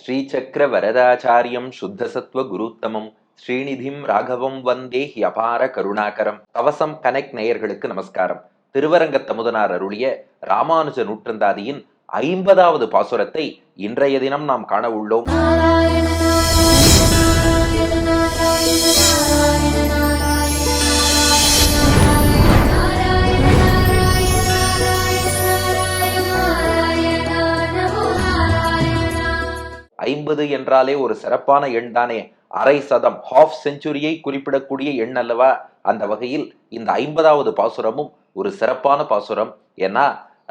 ஸ்ரீசக்கர வரதாச்சாரியம் சுத்தசத்வ குருத்தமம் ஸ்ரீநிதிம் ராகவம் வந்தே அபார கருணாகரம். கவசம் கனெக்ட் நேயர்களுக்கு நமஸ்காரம். திருவரங்க தமுதனார் அருளிய ராமானுஜ நூற்றந்தாதியின் ஐம்பதாவது பாசுரத்தை இன்றைய தினம் நாம் காண உள்ளோம். ஐம்பது என்றாலே ஒரு சிறப்பான எண் தானே. அரை சதம் ஹாஃப் செஞ்சுரியை குறிப்பிடக்கூடிய எண் அல்லவா? அந்த வகையில் இந்த ஐம்பதாவது பாசுரமும் ஒரு சிறப்பான பாசுரம். ஏன்னா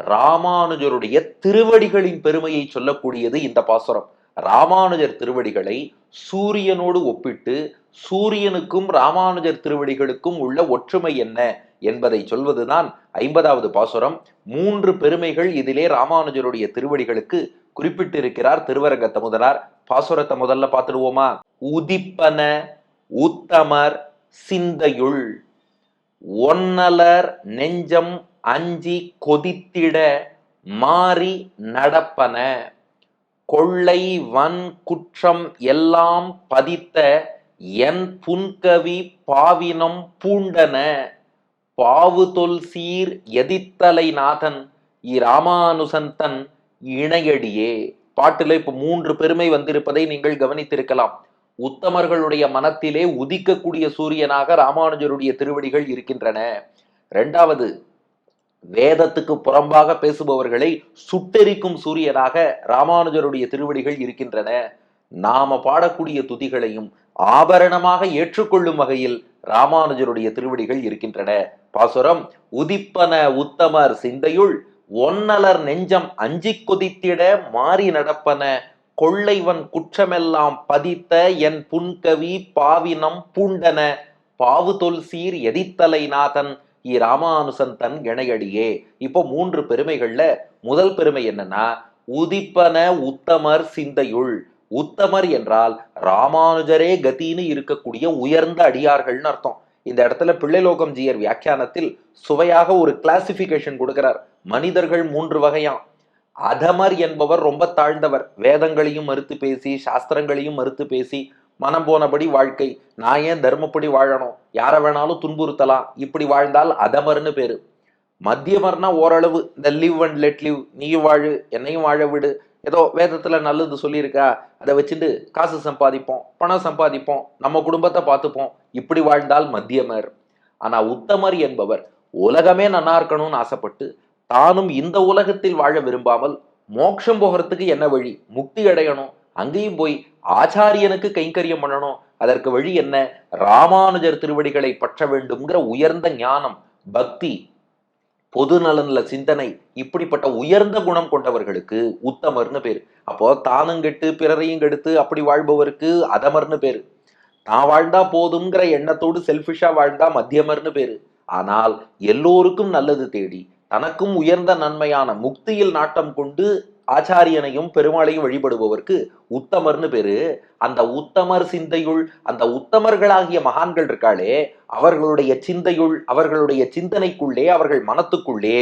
ராமானுஜருடைய திருவடிகளின் பெருமையை சொல்லக்கூடியது இந்த பாசுரம். ராமானுஜர் திருவடிகளை சூரியனோடு ஒப்பிட்டு சூரியனுக்கும் ராமானுஜர் திருவடிகளுக்கும் உள்ள ஒற்றுமை என்ன என்பதை சொல்வதுதான் ஐம்பதாவது பாசுரம். மூன்று பெருமைகள் இதிலே ராமானுஜருடைய திருவடிகளுக்கு குறிப்பிட்டிருக்கிறார் திருவரங்கத்த முதலார் பாசுரத்தை முதல்ல பார்த்துடுவோமா? உதிப்பன உத்தமர் சிந்தையுள். ஒன்னலர் நெஞ்சம் அஞ்சி கொதித்திட மாறி நடப்பன. கொள்ளை வன் குற்றம் எல்லாம் பதித்த என் புன்கவி பாவினம் பூண்டன. பாவு தொல் சீர் எதித்தலை நாதன் இராமானுசந்தன் இணையடியே. பாட்டுல இப்ப மூன்று பெருமை வந்திருப்பதை நீங்கள் கவனித்திருக்கலாம். உத்தமர்களுடைய மனத்திலே உதிக்கக்கூடிய சூரியனாக ராமானுஜருடைய திருவடிகள் இருக்கின்றன. இரண்டாவது வேதத்துக்கு புறம்பாக பேசுபவர்களை சுட்டெரிக்கும் சூரியனாக ராமானுஜருடைய திருவடிகள் இருக்கின்றன. நாம பாடக்கூடிய துதிகளையும் ஆபரணமாக ஏற்றுக்கொள்ளும் வகையில் ராமானுஜருடைய திருவடிகள் இருக்கின்றன. பாசுரம் உதிப்பன உத்தமர் சிந்தையுள் ஒன்னலர் நெஞ்சம் அஞ்சிக் கொதித்திட மாறி நடப்பன கொள்ளைவன் குற்றமெல்லாம் பதித்த என் புன்கவி பாவினம் பூண்டன பாவு தொல் சீர் எதித்தலை நாதன் இ ராமானுசன் தன் இணையடியே இப்போ மூன்று பெருமைகள்ல முதல் பெருமை என்னன்னா உதிப்பன உத்தமர் சிந்தையுள். உத்தமர் என்றால் ராமானுஜரே கதின்னு இருக்கக்கூடிய உயர்ந்த அடியார்கள்னு அர்த்தம். இந்த இடத்துல பிள்ளைலோகம் ஜியர் வியாக்கியானத்தில் சுவையாக ஒரு கிளாசிபிகேஷன் கொடுக்கிறார். மனிதர்கள் மூன்று வகையாம் அதமர் என்பவர் ரொம்ப தாழ்ந்தவர். வேதங்களையும் மறுத்து பேசி சாஸ்திரங்களையும் மறுத்து பேசி மனம் போனபடி வாழ்க்கை. நான் ஏன் தர்மப்படி வாழணும்? யாரை வேணாலும் துன்புறுத்தலாம். இப்படி வாழ்ந்தால் அதமர்னு பேரு. மத்தியமர்னா ஓரளவு இந்த லிவ் அண்ட் லெட் லிவ் நீயும் வாழு என்னையும் வாழ விடு. ஏதோ வேதத்துல நல்லது சொல்லியிருக்கா? அதை வச்சுட்டு காசு சம்பாதிப்போம் பணம் சம்பாதிப்போம் நம்ம குடும்பத்தை பார்த்துப்போம். இப்படி வாழ்ந்தால் மத்தியமர். ஆனா உத்தமர் என்பவர் உலகமே நல்லா இருக்கணும்னு ஆசைப்பட்டு தானும் இந்த உலகத்தில் வாழ விரும்பாமல் மோட்சம் போகிறதுக்கு என்ன வழி? முக்தி அடையணும். அங்கேயும் போய் ஆச்சாரியனுக்கு கைங்கரியம் பண்ணணும். அதற்கு வழி என்ன? ராமானுஜர் திருவடிகளை பற்ற வேண்டும்ங்கிற உயர்ந்த ஞானம் பக்தி பொது நலன்ல சிந்தனை இப்படிப்பட்ட உயர்ந்த குணம் கொண்டவர்களுக்கு உத்தமர்னு பேர். அப்போ தானும் கெட்டு பிறரையும் கெடுத்து அப்படி வாழ்பவருக்கு அதமர்னு பேர். தான் வாழ்ந்தா போதுங்கிற எண்ணத்தோடு செல்ஃபிஷா வாழ்ந்தா மத்தியமர்னு பேரு. ஆனால் எல்லோருக்கும் நல்லது தேடி தனக்கும் உயர்ந்த நன்மையான முக்தியில் நாட்டம் கொண்டு ஆச்சாரியனையும் பெருமாளையும் வழிபடுபவர்க்கு உத்தமர்னு பேரு. அந்த உத்தமர் சிந்தையுள் அந்த உத்தமர்களாகிய மகான்கள் இருக்காளே அவர்களுடைய சிந்தையுள் அவர்களுடைய சிந்தனைக்குள்ளே அவர்கள் மனத்துக்குள்ளே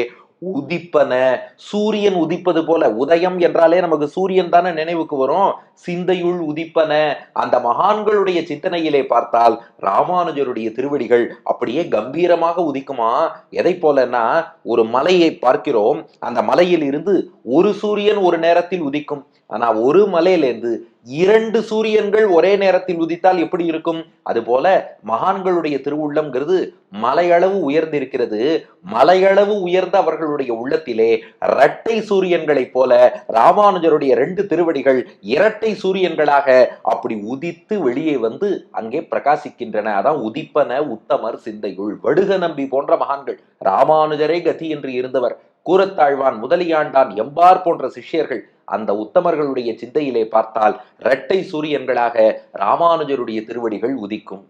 உதிப்பன. சூரியன் உதிப்பது போல உதயம் என்றாலே நமக்கு சூரியன் தானே நினைவுக்கு வரும். சிந்தையுள் உதிப்பன. அந்த மகான்களுடைய சிந்தனையிலே பார்த்தால் ராமானுஜருடைய திருவடிகள் அப்படியே கம்பீரமாக உதிக்குமா? எதை போலன்னா ஒரு மலையை பார்க்கிறோம். அந்த மலையில் இருந்து ஒரு சூரியன் ஒரு நேரத்தில் உதிக்கும். ஆனா ஒரு மலையிலேருந்து இரண்டு சூரியன்கள் ஒரே நேரத்தில் உதித்தால் எப்படி இருக்கும்? அதுபோல மகான்களுடைய திருவுள்ளம்ங்கிறது மலையளவு உயர்ந்திருக்கிறது. மலையளவு உயர்ந்த அவர்களுடைய உள்ளத்திலே இரட்டை சூரியன்களைப் போல ராமானுஜருடைய ரெண்டு திருவடிகள் இரட்டை சூரியன்களாக அப்படி உதித்து வெளியே வந்து அங்கே பிரகாசிக்கின்றன. அதான் உதிப்பன உத்தமர் சிந்தையுள் வடுக நம்பி போன்ற மகான்கள். ராமானுஜரே கதி என்று இருந்தவர். கூரத்தாழ்வான் முதலியாண்டான் எம்பார் போன்ற சிஷ்யர்கள். அந்த உத்தமர்களுடைய சிந்தையிலே பார்த்தால் இரட்டை சூரியன்களாக ராமானுஜருடைய திருவடிகள் உதிக்கும்.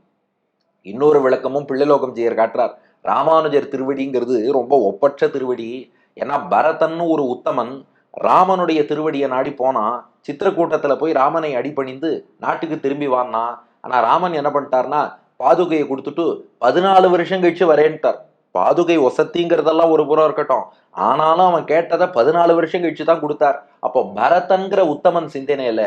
இன்னொரு விளக்கமும் பிள்ளைலோகம் ஜெயர் காட்டுறார். ராமானுஜர் திருவடிங்கிறது ரொம்ப ஒப்பற்ற திருவடி. ஏன்னா பரதன்னு ஒரு உத்தமன் ராமனுடைய திருவடியை நாடி போனா சித்திரக்கூட்டத்தில் போய் ராமனை அடிபணிந்து நாட்டுக்கு திரும்பி வான்னா. ஆனால் ராமன் என்ன பண்ணிட்டார்னா பாதுகையை கொடுத்துட்டு பதினாலு வருஷம் கழிச்சு வரேன்ட்டார். பாதுகை ஒசத்திங்கிறதெல்லாம் ஒரு புறம் இருக்கட்டும். ஆனாலும் அவன் கேட்டதை பதினாலு வருஷம் கழிச்சு தான் கொடுத்தார். அப்போ பரதன்கிற உத்தமன் சிந்தனையில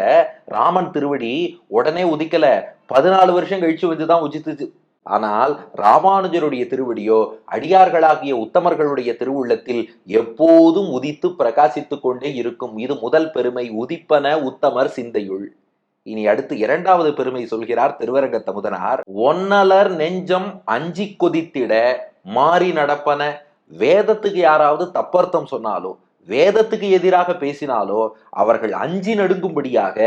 ராமன் திருவடி உடனே உதிக்கல. பதினாலு வருஷம் கழிச்சு வந்துதான் உதித்துச்சு ஆனால் ராமானுஜருடைய திருவடியோ அடியார்களாகிய உத்தமர்களுடைய திருவுள்ளத்தில் எப்போதும் உதித்து பிரகாசித்துக் கொண்டே இருக்கும். இது முதல் பெருமை உதிப்பன உத்தமர் சிந்தையுள். இனி அடுத்து இரண்டாவது பெருமை சொல்கிறார் திருவரங்க தமுதனார் ஒன்னலர் நெஞ்சம் அஞ்சி கொதித்திட மாறி நடப்பன வேதத்துக்கு யாராவது தப்பர்த்தம் சொன்னாலோ வேதத்துக்கு எதிராக பேசினாலோ அவர்கள் அஞ்சி நடுங்கும்படியாக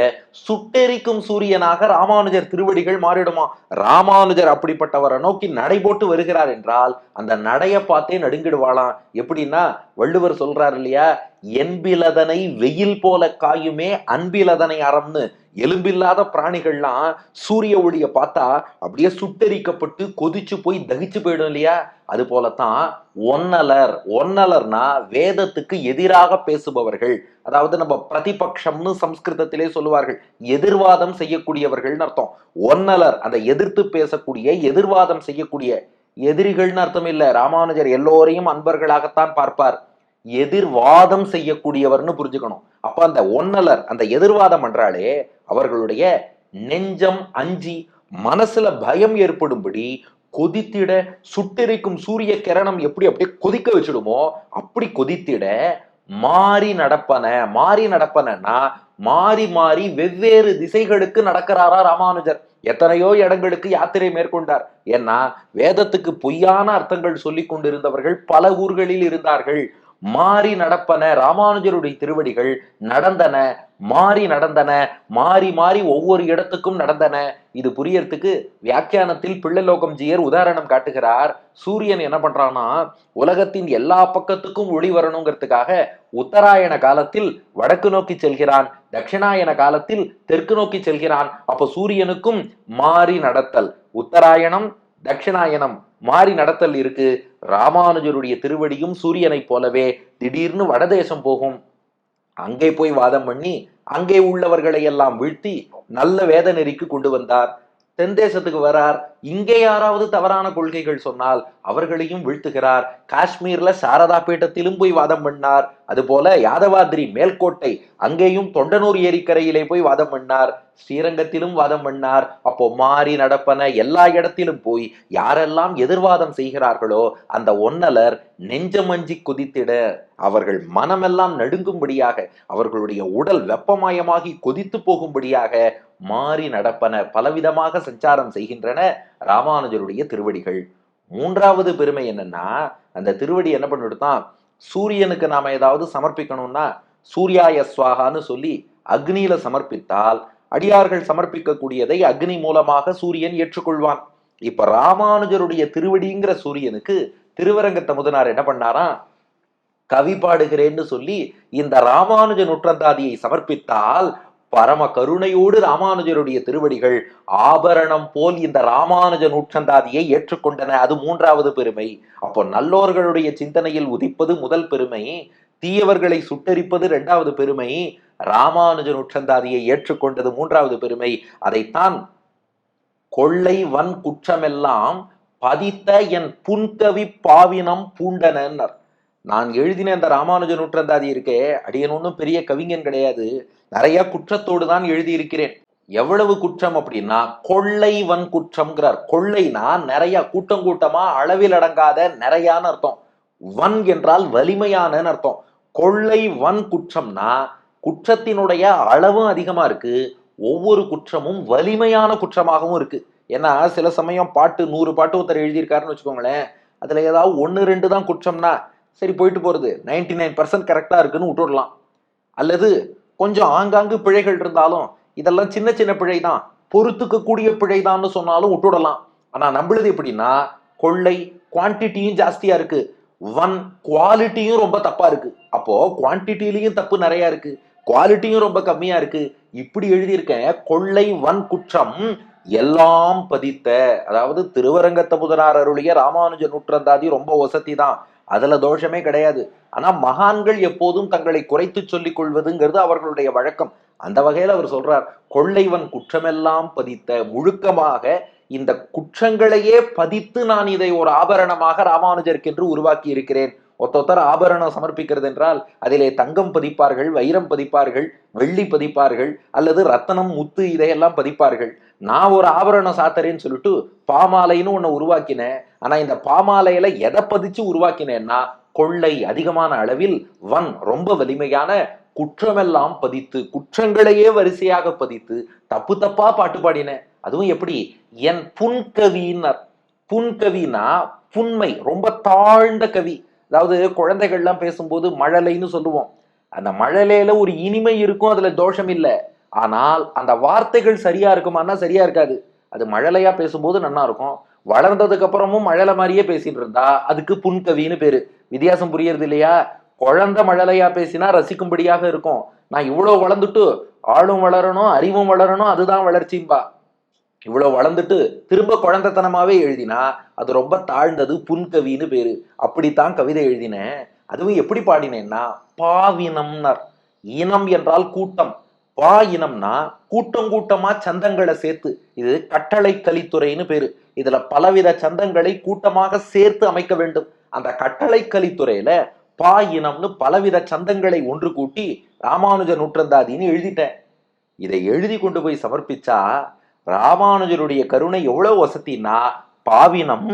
சுட்டெரிக்கும் சூரியனாக ராமானுஜர் திருவடிகள் மாறிடுமா? ராமானுஜர் அப்படிப்பட்டவரை நோக்கி நடை போட்டு வருகிறார் என்றால் அந்த நடைய பார்த்தே நடுங்கிடுவாளாம். எப்படின்னா வள்ளுவர் சொல்றார் இல்லையா என்பிலதனை வெயில் போல காயுமே அன்பிலதனை அறம்னு. எலும்பில்லாத பிராணிகள்லாம் சூரிய ஒளியை பார்த்தா அப்படியே சுட்டெரிக்கப்பட்டு கொதிச்சு போய் தகிச்சு போயிடும் இல்லையா? அது போலத்தான் ஒன்னலர். ஒன்னலர்னா வேதத்துக்கு எதிராக பேசுபவர்கள். அதாவது நம்ம பிரதிபக்ஷம்னு சம்ஸ்கிருதத்திலே சொல்லுவார்கள். எதிர்வாதம் செய்யக்கூடியவர்கள்னு அர்த்தம். ஒன்னலர் அந்த எதிர்த்து பேசக்கூடிய எதிர்வாதம் செய்யக்கூடிய எதிரிகள்னு அர்த்தம் இல்லை. ராமானுஜர் எல்லோரையும் அன்பர்களாகத்தான் பார்ப்பார். எதிர்வாதம் செய்யக்கூடியவர்னு புரிஞ்சுக்கணும். அப்ப அந்த ஒன்னலர் அந்த எதிர்வாதம் என்றாலே அவர்களுடைய நெஞ்சம் அஞ்சி மனசுல பயம் ஏற்படும்படி கொதித்திட சுட்டெரிக்கும் சூரிய கிரணம் எப்படி அப்படியே கொதிக்க வச்சிடுமோ அப்படி கொதித்திட மாறி நடப்பன மாறி நடப்பனன்னா மாறி மாறி வெவ்வேறு திசைகளுக்கு நடக்கிறாரா ராமானுஜர். எத்தனையோ இடங்களுக்கு யாத்திரை மேற்கொண்டார். ஏன்னா வேதத்துக்கு பொய்யான அர்த்தங்கள் சொல்லி கொண்டிருந்தவர்கள் பல ஊர்களில் இருந்தார்கள். மாறி நடப்பன ராமானுஜருடைய திருவடிகள் நடந்தன மாறி நடந்தன மாறி மாறி ஒவ்வொரு இடத்துக்கும் நடந்தன. இது புரியறதுக்கு வியாக்கியானத்தில் பிள்ளைலோகம் ஜியர் உதாரணம் காட்டுகிறார். சூரியன் என்ன பண்றான்னா உலகத்தின் எல்லா பக்கத்துக்கும் ஒளி வரணுங்கிறதுக்காக உத்தராயண காலத்தில் வடக்கு நோக்கி செல்கிறான் தட்சிணாயன காலத்தில் தெற்கு நோக்கி செல்கிறான். அப்ப சூரியனுக்கும் மாறி நடத்தல் உத்தராயணம் தட்சிணாயனம் மாறி நடத்தல் இருக்கு. ராமானுஜருடைய திருவடியும் சூரியனைப் போலவே திடீர்னு வடதேசம் போகும். அங்கே போய் வாதம் பண்ணி அங்கே உள்ளவர்களை எல்லாம் வீழ்த்தி நல்ல வேத நெறிக்கு கொண்டு வந்தார். தென் தேசத்துக்கு வரார். இங்கே யாராவது தவறான கொள்கைகள் சொன்னால் அவர்களையும் வீழ்த்துகிறார். காஷ்மீர்ல சாரதா பீட்டத்திலும் போய் வாதம் பண்ணார். அதுபோல யாதவாதிரி மேல்கோட்டை அங்கேயும் தொண்டனூர் ஏரிக்கரையிலே போய் வாதம் பண்ணார். ஸ்ரீரங்கத்திலும் வாதம் பண்ணார். அப்போ மாறி நடப்பன எல்லா இடத்திலும் போய் யாரெல்லாம் எதிர்வாதம் செய்கிறார்களோ அந்த ஒன்னலர் நெஞ்சமஞ்சி குதித்திட அவர்கள் மனமெல்லாம் நடுங்கும்படியாக அவர்களுடைய உடல் வெப்பமயமாகி கொதித்து போகும்படியாக மாறி நடப்பன பலவிதமாக சஞ்சாரம் செய்கின்றன ராமானுஜருடைய திருவடிகள். மூன்றாவது பெருமை என்னன்னா அந்த திருவடி என்ன பண்ணிவிட்டுதான் சூரியனுக்கு நாம ஏதாவது சமர்ப்பிக்கணும்னா சூர்யாய சுவாகான்னு சொல்லி அக்னியில சமர்ப்பித்தால் அடியார்கள் சமர்ப்பிக்கக்கூடியதை அக்னி மூலமாக சூரியன் ஏற்றுக்கொள்வான். இப்ப ராமானுஜருடைய திருவடிங்கிற சூரியனுக்கு திருவரங்கத்த முதனார் என்ன பண்ணாராம் கவி பாடுகிறேன்னு சொல்லி இந்த ராமானுஜ நுற்றந்தாதியை சமர்ப்பித்தால் பரம கருணையோடு ராமானுஜருடைய திருவடிகள் ஆபரணம் போல் இந்த ராமானுஜ நூற்றந்தாதியை ஏற்றுக்கொண்டன. அது மூன்றாவது பெருமை. அப்போ நல்லோர்களுடைய சிந்தனையில் உதிப்பது முதல் பெருமை. தீயவர்களை சுட்டரிப்பது இரண்டாவது பெருமை. ராமானுஜ நூற்றந்தாதியை ஏற்றுக்கொண்டது மூன்றாவது பெருமை. அதைத்தான் கொள்ளை வன் குற்றமெல்லாம் பதித்த என் புன்கவி பாவினம் பூண்டனர் நான் எழுதின இந்த ராமானுஜ நூற்றந்தாதி இருக்கே அடியன் ஒன்றும் பெரிய கவிஞன் கிடையாது. நிறைய குற்றத்தோடு தான் எழுதியிருக்கிறேன். எவ்வளவு குற்றம் அப்படின்னா கொள்ளை வன் குற்றம்ங்கிறார். கொள்ளைனா நிறைய கூட்டம் கூட்டமா அளவில் அடங்காத நிறையான்னு அர்த்தம். வன் என்றால் வலிமையானன்னு அர்த்தம். கொள்ளை வன் குற்றம்னா குற்றத்தினுடைய அளவும் அதிகமா இருக்கு. ஒவ்வொரு குற்றமும் வலிமையான குற்றமாகவும் இருக்கு. ஏன்னா சில சமயம் பாட்டு நூறு பாட்டு ஒருத்தர் எழுதியிருக்காருன்னு வச்சுக்கோங்களேன். அதுல ஏதாவது ஒன்று ரெண்டு தான் குற்றம்னா சரி போயிட்டு போகிறது நைன்டி நைன் பர்சன்ட் கரெக்டாக இருக்குன்னு விட்டுடலாம் அல்லது கொஞ்சம் ஆங்காங்கு பிழைகள் இருந்தாலும் இதெல்லாம் சின்ன சின்ன பிழை தான் பொறுத்துக்கக்கூடிய பிழை தான்னு சொன்னாலும் விட்டுடலாம். ஆனால் நம்மளுது எப்படின்னா கொள்ளை குவான்டிட்டியும் ஜாஸ்தியாக இருக்குது ஒன் குவாலிட்டியும் ரொம்ப தப்பாக இருக்குது அப்போது குவான்டிட்டிலையும் தப்பு நிறையா இருக்குது குவாலிட்டியும் ரொம்ப கம்மியாக இருக்குது இப்படி எழுதியிருக்கேன். கொள்ளை வன் குற்றம் எல்லாம் பதித்த அதாவது திருவரங்கத்த முதனார் அருளிய ராமானுஜ நூற்றந்தாதி ரொம்ப வசதி தான் அதுல தோஷமே கிடையாது. ஆனா மகான்கள் எப்போதும் தங்களை குறைத்து சொல்லிக் கொள்வதுங்கிறது அவர்களுடைய வழக்கம். அந்த வகையில் அவர் சொல்றார் கொள்ளைவன் குற்றமெல்லாம் பதித்த முழுக்கமாக இந்த குற்றங்களையே பதித்து நான் இதை ஒரு ஆபரணமாக ராமானுஜருக்கு என்று உருவாக்கி இருக்கிறேன். ஒத்தொத்தர் ஆபரணம் சமர்ப்பிக்கிறது என்றால் அதிலே தங்கம் பதிப்பார்கள் வைரம் பதிப்பார்கள் வெள்ளி பதிப்பார்கள் அல்லது ரத்தனம் முத்து இதையெல்லாம் பதிப்பார்கள். நான் ஒரு ஆபரணம் சாத்தறேன்னு சொல்லிட்டு பாமாலைன்னு ஒன்று உருவாக்கினேன். ஆனால் இந்த பாமாலையில எதை பதிச்சு உருவாக்கினேன்னா கொள்ளை அதிகமான அளவில் வன் ரொம்ப வலிமையான குற்றமெல்லாம் பதித்து குற்றங்களையே வரிசையாக பதித்து தப்பு தப்பா பாட்டு பாடினேன். அதுவும் எப்படி? என் புன்கவியினர். புன்கவினா புண்மை ரொம்ப தாழ்ந்த கவி. அதாவது குழந்தைகள்லாம் பேசும்போது மழலைன்னு சொல்லுவோம். அந்த மழலையில ஒரு இனிமை இருக்கும் அதுல தோஷம் இல்லை. ஆனால் அந்த வார்த்தைகள் சரியா இருக்குமான்னா சரியா இருக்காது. அது மழலையா பேசும்போது நல்லா இருக்கும். வளர்ந்ததுக்கு அப்புறமும் மழலை மாதிரியே பேசிட்டு இருந்தா அதுக்கு புன்கவின்னு பேரு. வித்தியாசம் புரியறது இல்லையா? குழந்தை மழலையா பேசினா ரசிக்கும்படியாக இருக்கும். நான் இவ்வளவு வளர்ந்துட்டு ஆளும் வளரணும் அறிவும் வளரணும் அதுதான் வளர்ச்சிம்பா. இவ்வளவு வளர்ந்துட்டு திரும்ப குழந்தைத்தனமாவே எழுதினா அது ரொம்ப தாழ்ந்தது புன்கவின்னு பேரு. அப்படித்தான் கவிதை எழுதினேன். அதுவும் எப்படி பாடினேன்னா பாவினம்னர். இனம் என்றால் கூட்டம். பா இனம்னா கூட்டம் கூட்டமா சந்தங்களை சேர்த்து. இது கட்டளை கலித்துறைன்னு பேரு. இதுல பலவித சந்தங்களை கூட்டமாக சேர்த்து அமைக்க வேண்டும். அந்த கட்டளை கலித்துறையில பா இனம்னு பலவித சந்தங்களை ஒன்று கூட்டி ராமானுஜ நூற்றந்தாதின்னு எழுதிட்டேன். இதை எழுதி கொண்டு போய் சமர்ப்பிச்சா ராமானுஜருடைய கருணை எவ்வளவு வசத்தின்னா பாவினம்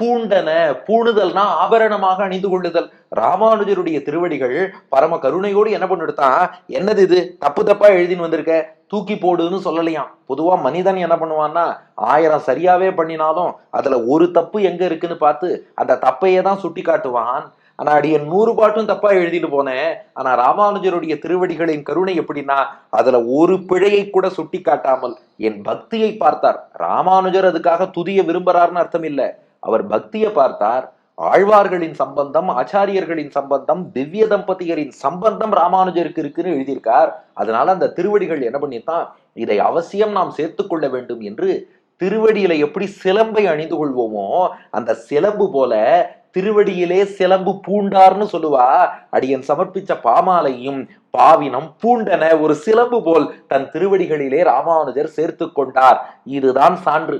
பூண்டன பூணுதல்னா ஆபரணமாக அணிந்து கொள்ளுதல். ராமானுஜருடைய திருவடிகள் பரம கருணையோடு என்ன பண்ணிடுத்தான் என்னது இது? தப்பு தப்பா எழுதின்னு வந்திருக்க. தூக்கி போடுன்னு சொல்லலையாம். பொதுவா மனிதன் என்ன பண்ணுவான்னா ஆயிரம் சரியாவே பண்ணினாலும் அதுல ஒரு தப்பு எங்க இருக்குன்னு பார்த்து அந்த தப்பையே தான் சுட்டி காட்டுவான். ஆனா அடிய நூறு பாட்டும் தப்பா எழுதிட்டு போனேன். ஆனா ராமானுஜருடைய திருவடிகளின் கருணை எப்படின்னா அதுல ஒரு பிழையை கூட சுட்டி காட்டாமல் என் பக்தியை பார்த்தார். ராமானுஜர் அதுக்காக துதிய விரும்புறாருன்னு அர்த்தம் இல்லை. அவர் பக்தியை பார்த்தார். ஆழ்வார்களின் சம்பந்தம் ஆச்சாரியர்களின் சம்பந்தம் திவ்ய தம்பதியரின் சம்பந்தம் ராமானுஜருக்கு இருக்குன்னு எழுதியிருக்கார். அதனால அந்த திருவடிகள் என்ன பண்ணித்தான் இதை அவசியம் நாம் சேர்த்துக்கொள்ள வேண்டும் என்று திருவடியில எப்படி சிலம்பை அணிந்து கொள்வோமோ அந்த சிலம்பு போல திருவடியிலே சிலம்பு பூண்டார்னு சொல்லுவா. அடியன் சமர்ப்பிச்ச பாமாலையும் பாவினம் பூண்டன ஒரு சிலம்பு போல் தன் திருவடிகளிலே ராமானுஜர் சேர்த்து கொண்டார். இதுதான் சான்று.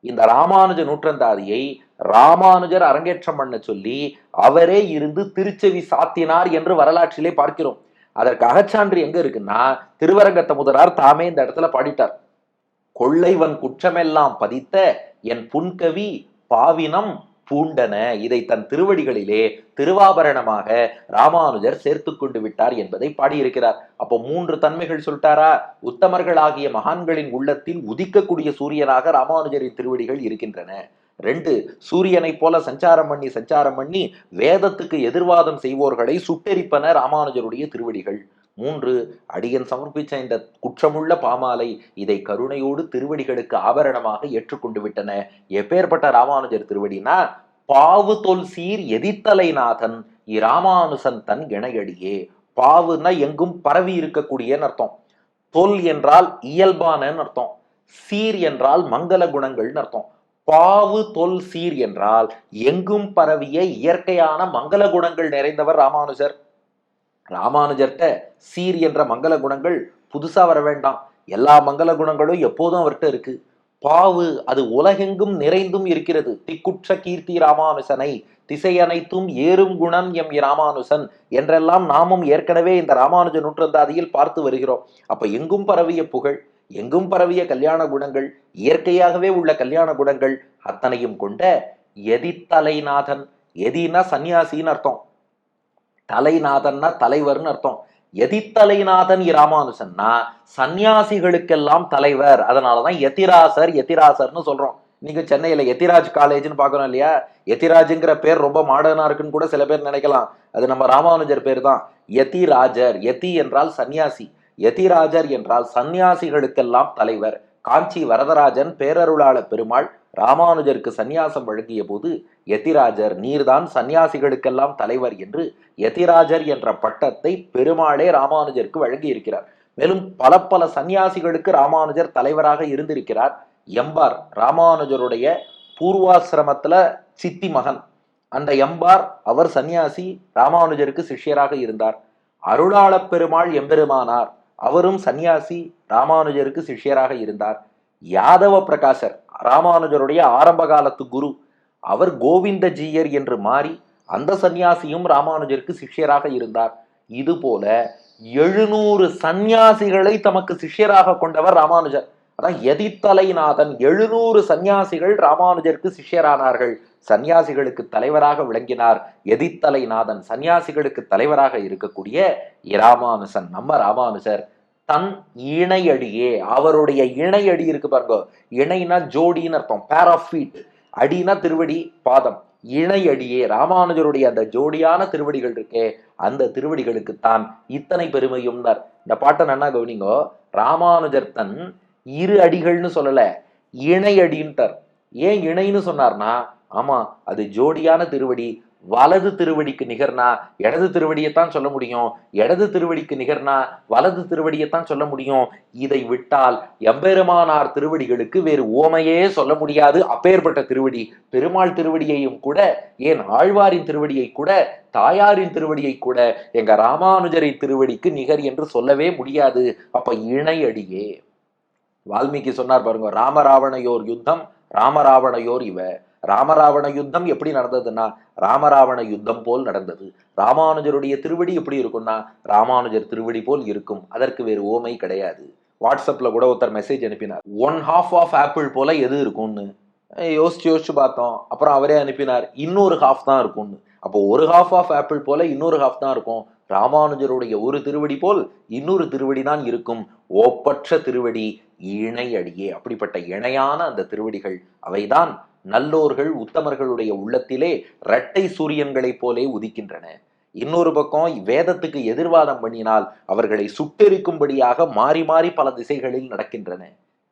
இந்த ராமானுஜ நூற்றந்தாதியை ராமானுஜர் அரங்கேற்றம் பண்ண சொல்லி அவரே இருந்து திருச்செவி சாத்தினார் என்று வரலாற்றிலே பார்க்கிறோம். அதற்கு அகச்சான்று எங்க இருக்குன்னா திருவரங்கத்த முதலார் தாமே இந்த இடத்துல பாடிட்டார். கொள்ளைவன் குற்றமெல்லாம் பதித்த என் புன்கவி பாவினம் பூண்டன இதை தன் திருவடிகளிலே திருவாபரணமாக ராமானுஜர் சேர்த்து கொண்டு விட்டார் என்பதை பாடியிருக்கிறார். அப்போ மூன்று தன்மைகள் சொல்லிட்டாரா? உத்தமர்களாகிய மகான்களின் உள்ளத்தில் உதிக்கக்கூடிய சூரியனாக ராமானுஜரின் திருவடிகள் இருக்கின்றன. ரெண்டு சூரியனைப் போல சஞ்சாரம் பண்ணி சஞ்சாரம் பண்ணி வேதத்துக்கு எதிர்வாதம் செய்வோர்களை சுட்டெரிப்பன ராமானுஜருடைய திருவடிகள். மூன்று அடியன் சமர்ப்பிச்ச இந்த குற்றமுள்ள பாமாலை இதை கருணையோடு திருவடிகளுக்கு ஆபரணமாக ஏற்றுக்கொண்டு விட்டன. எப்பேற்பட்ட ராமானுஜர் திருவடினா பாவு தொல் சீர் எதித்தலைநாதன் இராமானுசன் தன் இணையடியே. பாவுன்னா எங்கும் பரவி இருக்கக்கூடியன்னு அர்த்தம். தொல் என்றால் இயல்பானன்னு அர்த்தம். சீர் என்றால் மங்கள குணங்கள்னு அர்த்தம். பாவு தொல் சீர் என்றால் எங்கும் பரவிய இயற்கையான மங்கள குணங்கள் நிறைந்தவர் ராமானுஜர். ராமானுஜர்கிட்ட சீர் என்ற மங்கள குணங்கள் புதுசாக வர வேண்டாம். எல்லா மங்கள குணங்களும் எப்போதும் அவர்கிட்ட இருக்கு. பாவு அது உலகெங்கும் நிறைந்தும் இருக்கிறது. திக்குற்ற கீர்த்தி ராமானுசனை திசை அனைத்தும் ஏறும் குணம் எம் ராமானுசன் என்றெல்லாம் நாமும் ஏற்கனவே இந்த ராமானுஜ நூற்றந்தாதியில் பார்த்து வருகிறோம். அப்ப எங்கும் பரவிய புகழ் எங்கும் பரவிய கல்யாண குணங்கள் இயற்கையாகவே உள்ள கல்யாண குணங்கள் அத்தனையும் கொண்ட எதித்தலைநாதன் எதினா சன்னியாசின்னு அர்த்தம். தலைநாதன்னா தலைவர்னு அர்த்தம். எதித்தலைநாதன் இராமானுசன்னா சன்னியாசிகளுக்கெல்லாம் தலைவர். அதனாலதான் எத்திராசர் எத்திராசர்னு சொல்றோம். நீங்க சென்னையில எத்திராஜ் காலேஜ்னு பாக்குறோம் இல்லையா? எத்திராஜுங்கிற பேர் ரொம்ப மாடர்னா இருக்குன்னு கூட சில பேர் நினைக்கலாம். அது நம்ம ராமானுஜர் பேர் தான் எத்திராஜர். எத்தி என்றால் சன்னியாசி எத்திராஜர் என்றால் சன்னியாசிகளுக்கெல்லாம் தலைவர். காஞ்சி வரதராஜன் பேரருளாள பெருமாள் ராமானுஜருக்கு சந்நியாசம் வழங்கிய போது யதிராஜர் நீர்தான் சந்நியாசிகளுக்கெல்லாம் தலைவர் என்று யதிராஜர் என்ற பட்டத்தை பெருமாளே ராமானுஜருக்கு வழங்கி இருக்கிறார் மேலும் பல பல சந்நியாசிகளுக்கு ராமானுஜர் தலைவராக இருந்திருக்கிறார் எம்பார் ராமானுஜருடைய பூர்வாசிரமத்துல சித்தி மகன். அந்த எம்பார் அவர் சந்நியாசி ராமானுஜருக்கு சிஷ்யராக இருந்தார். அருளாளப் பெருமாள் எம்பெருமானார். அவரும் சந்நியாசி ராமானுஜருக்கு சிஷ்யராக இருந்தார். யாதவ பிரகாசர் ராமானுஜருடைய ஆரம்ப காலத்து குரு அவர் கோவிந்தஜீயர் என்று மாறி அந்த சந்நியாசியும் ராமானுஜருக்கு சிஷ்யராக இருந்தார். இது போல எழுநூறு சந்நியாசிகளை தமக்கு சிஷ்யராக கொண்டவர் ராமானுஜர். அதான் எதித்தலைநாதன் எழுநூறு சந்நியாசிகள் ராமானுஜருக்கு சிஷ்யரானார்கள். சந்நியாசிகளுக்கு தலைவராக விளங்கினார் எதித்தலைநாதன். சந்நியாசிகளுக்கு தலைவராக இருக்கக்கூடிய இராமானுசன். நம்ம ராமானுசர் தன் இணையடியே அவருடைய இணையடி இருக்கு பாருங்க. இணைனா ஜோடின்னு அர்த்தம். பேர் ஆஃப் ஃபீட் அடினா திருவடி பாதம். இணையடியே ராமானுஜருடைய அந்த ஜோடியான திருவடிகள் இருக்கே அந்த திருவடிகளுக்கு தான் இத்தனை பெருமையும் இந்த பாட்டை நன்னா கவனிங்கோ ராமானுஜர் தன் இரு அடிகள்னு சொல்லல இணையடின்ட்டார். ஏன் இணைன்னு சொன்னார்னா ஆமா அது ஜோடியான திருவடி வலது திருவடிக்கு நிகர்னா இடது திருவடியைத்தான் சொல்ல முடியும். இடது திருவடிக்கு நிகர்னா வலது திருவடியைத்தான் சொல்ல முடியும். இதை விட்டால் எம்பெருமானார் திருவடிகளுக்கு வேறு ஓமையே சொல்ல முடியாது. அப்பேற்பட்ட திருவடி பெருமாள் திருவடியையும் கூட ஏன் ஆழ்வாரின் திருவடியை கூட தாயாரின் திருவடியை கூட எங்க ராமானுஜரின் திருவடிக்கு நிகர் என்று சொல்லவே முடியாது. அப்ப இணையடியே. வால்மீகி சொன்னார் பாருங்க ராமராவணையோர் யுத்தம் ராமராவணையோர் இவ. ராமராவண யுத்தம் எப்படி நடந்ததுன்னா ராமராவண யுத்தம் போல் நடந்தது. ராமானுஜருடைய திருவடி எப்படி இருக்கும்னா ராமானுஜர் திருவடி போல் இருக்கும். அதற்கு வேறு ஓமை கிடையாது. வாட்ஸ்அப்பில் கூட ஒருத்தர் மெசேஜ் அனுப்பினார். ஒன் ஹாஃப் ஆஃப் ஆப்பிள் போல எது இருக்கும்னு? யோசிச்சு யோசிச்சு பார்த்தோம். அப்புறம் அவரே அனுப்பினார். இன்னொரு ஹாஃப் தான் இருக்கும்னு. அப்போ ஒரு ஹாஃப் ஆஃப் ஆப்பிள் போல இன்னொரு ஹாஃப் தான் இருக்கும். ராமானுஜருடைய ஒரு திருவடி போல் இன்னொரு திருவடி தான் இருக்கும். ஒப்பற்ற திருவடி. இணையடியே அப்படிப்பட்ட இணையான அந்த திருவடிகள் அவைதான் நல்லோர்கள் உத்தமர்களுடைய உள்ளத்திலே இரட்டை சூரியன்களைப் போலே உதிக்கின்றன. இன்னொரு பக்கம் வேதத்துக்கு எதிர்வாதம் பண்ணினால் அவர்களை சுட்டெரிக்கும்படியாக மாறி மாறி பல திசைகளில் நடக்கின்றன.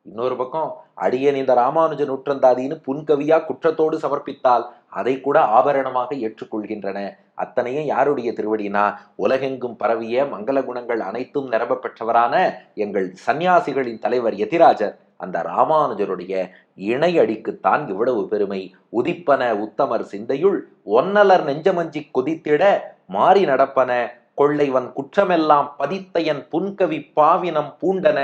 இன்னொரு பக்கம் அடியன் இந்த ராமானுஜ நூற்றந்தாதின்னு புன்கவியா குற்றத்தோடு சமர்ப்பித்தால் அதை கூட ஆபரணமாக ஏற்றுக்கொள்கின்றன. அத்தனையும் யாருடைய திருவடினா? உலகெங்கும் பரவிய மங்கள குணங்கள் அனைத்தும் நிரம்ப பெற்றவரான எங்கள் சந்நியாசிகளின் தலைவர் எதிராஜர் அந்த ராமானுஜருடைய இணையடிக்குத்தான் இவ்வளவு பெருமை. உதிப்பன உத்தமர் சிந்தையுள் ஒன்னலர் நெஞ்சமஞ்சி கொதித்திட மாறி நடப்பன. கொள்ளைவன் குற்றமெல்லாம் பதித்தையன் புன்கவி பாவினம் பூண்டன.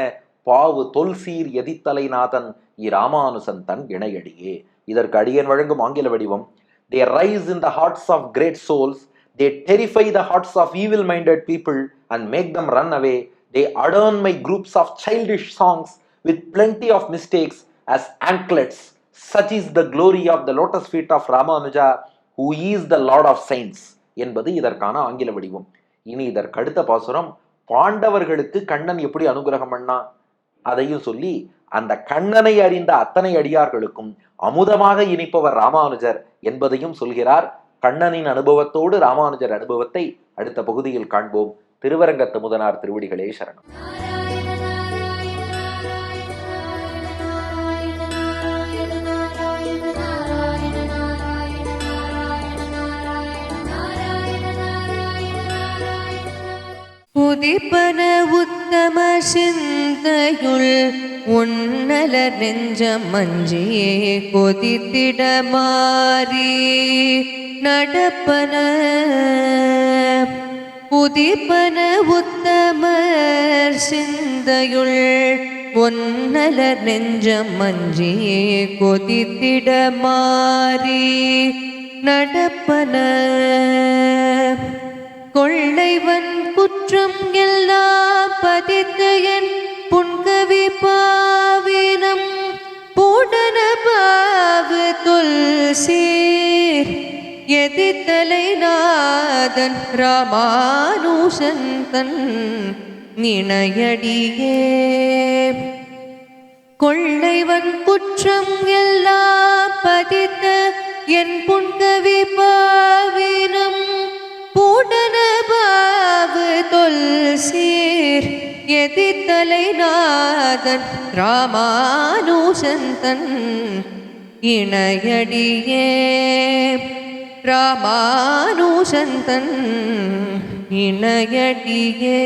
பாவு தொல்சீர் எதித்தலைநாதன் இராமானுசன் தன் இணையடியே. இதற்கு அடியன் வழங்கும் ஆங்கில வடிவம் they rise in the hearts of great souls they terrify the hearts of evil minded people and make them run away they adorn my groups of childish songs with plenty of mistakes as anklets such is the glory of the lotus feet of Ramanuja who is the lord of science என்பது இதற்கான ஆங்கில வடிவம். இனி இதற்கு அடுத்த பாசுரம் பாண்டவர்களுக்கு கண்ணன் எப்படி அனுகிரகம் பண்ணான்? அதையும் சொல்லி அந்த கண்ணனை அறிந்த அத்தனை அடியார்களுக்கும் அமுதமாக இனிப்பவர் ராமானுஜர் என்பதையும் சொல்கிறார். கண்ணனின் அனுபவத்தோடு ராமானுஜர் அனுபவத்தை அடுத்த பகுதியில் காண்போம். திருவரங்கத்து முதனார் திருவடிகளே சரணம். உதிப்பன உத்தம சிந்தையுள் உன்னலர் நெஞ்சம் மஞ்சியே கொதித்திட மாறி நடப்பன. புதிப்பன உத்தம சிந்தையுள் ஒன்னலர் நெஞ்சம் மஞ்சியே கொதித்திட மாறி நடப்பன. கொள்ளைவன் குற்றம் எல்லாம் பதித்து என் புன்கவி பாவினம். பூடன பாவு தொல்சீர் எதித்தலை நாதன் ராமானுஷன் தன் நினையடியே. கொள்ளைவன் குற்றம் எல்லாம் பதித்த என் புன்கவி பாவினம். பூடன பாவு தொல்சீர் எதி தலைநாதன் ராமானுஜந்தன் இணையடியே ராமானுஜந்தன் இணையடியே.